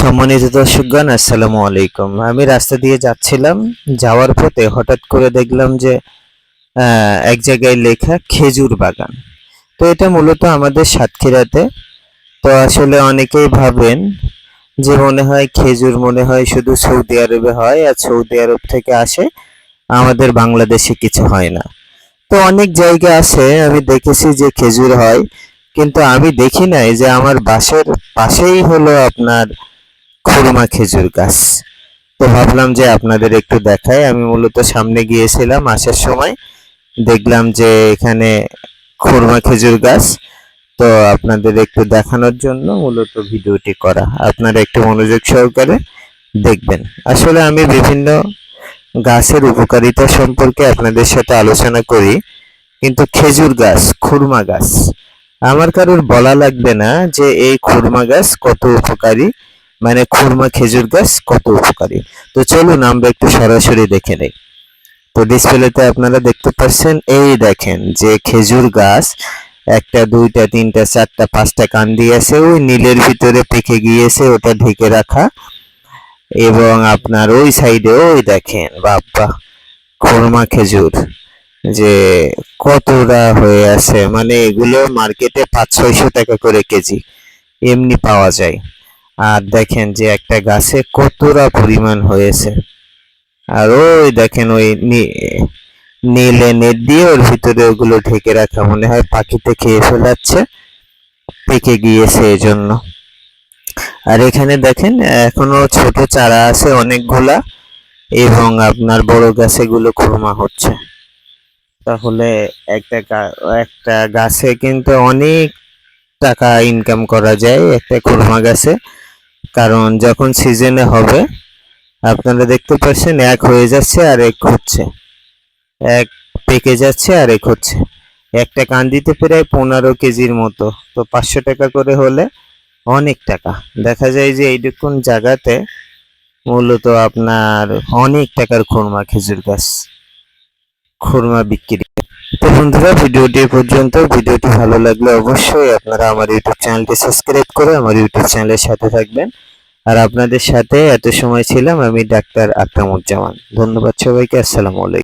সম্মানিত দর্শকগণ, আসসালামু আলাইকুম। আমি রাস্তা দিয়ে যাচ্ছিলাম, যাওয়ার পথে হঠাৎ করে দেখলাম যে এক জায়গায় লেখা খেজুর বাগান। তো এটা মূলত আমাদের সাতক্ষীরাতে। তো আসলে অনেকেই ভাবেন যে মনে হয় খেজুর, মনে হয় শুধু সৌদি আরবে হয় আর সৌদি আরব থেকে আসে, আমাদের বাংলাদেশে কিছু হয় না। তো অনেক জায়গা আছে, আমি দেখেছি যে খেজুর হয়, কিন্তু আমি দেখি নাই যে আমার বাসের পাশেই হলো আপনার খুরমা খেজুর গাছ। তো ভাবলাম যে আপনাদের একটু দেখাই। আমি মূলত সামনে গিয়েছিলাম আসার সময়। দেখলাম যে এখানে খুরমা খেজুর গাছ। তো আপনাদের একটু দেখানোর জন্য মূলত ভিডিওটি করা। আপনারা একটু মনোযোগ সহকারে দেখবেন। আসলে আমি বিভিন্ন গাছের উপকারিতা সম্পর্কে আপনাদের সাথে আলোচনা করি। কিন্তু খেজুর গাছ, খুরমা গাছ। আমার কারোর বলা লাগবে না যে এই খুরমা গাছ কত উপকারী। মানে খুরমা খেজুর গাছ কত উপকারী? তো চলুন, আমরা একটু সরাসরি দেখে নেই। তো ডিসপ্লেতে আপনারা দেখতে পাচ্ছেন, এই দেখেন যে খেজুর গাছ একটা, দুইটা, তিনটা, চারটা, পাঁচটা কান দিয়েছে, ওই নীলের ভিতরে পেকে গিয়েছে, ওটা ঢেকে রাখা। এবং আপনার ওই সাইডে ওই দেখেন বাবা খুরমা খেজুর, যে কতটা হয়ে আছে। মানে এগুলো মার্কেটে পাঁচ, ছয়শো টাকা করে কেজি, এমনি পাওয়া যায়। আর দেখেন যে একটা গাছে কতটা পরিমাণ হয়েছে। আর ওই দেখেন ওই নীলে নেট দিয়ে ওর ভিতরে ওগুলো ঢেকে রাখা মনে হয় পাখিতে খেয়ে ফেলাচ্ছে, পেকে গিয়েছে এজন্য। আর এখানে দেখেন এখনও ছোট চারা আছে অনেকগুলা, এবং আপনার বড় গাছে গুলো খুরমা হচ্ছে। তাহলে একটা একটা গাছে কিন্তু অনেক টাকা ইনকাম করা যায়, একটা খুরমা গাছে। কারণ যখন সিজনে হবে, আপনারা দেখতে পাচ্ছেন এক হয়ে যাচ্ছে আর এক হচ্ছে। এক পেকে যাচ্ছে আর এক হচ্ছে। একটা কান্দিতে প্রায় পনেরো কেজির মতো। তো পাঁচশো টাকা করে হলে অনেক টাকা। দেখা যায় যে এইরকম জায়গাতে মূলত আপনার অনেক টাকার খুরমা খেজুর গাছ, খুরমা বিক্রি। তো বন্ধুরা, ভিডিওটি পর্যন্ত। ভিডিওটি ভালো লাগলে অবশ্যই আপনারা আমার ইউটিউব চ্যানেলটি সাবস্ক্রাইব করে আমার ইউটিউব চ্যানেলের সাথে থাকবেন। আর আপনাদের সাথে এত সময় ছিলাম, আমি ডাক্তার আকরামুজ্জামান ধন্যবাদ সবাইকে, আসসালামু আলাইকুম।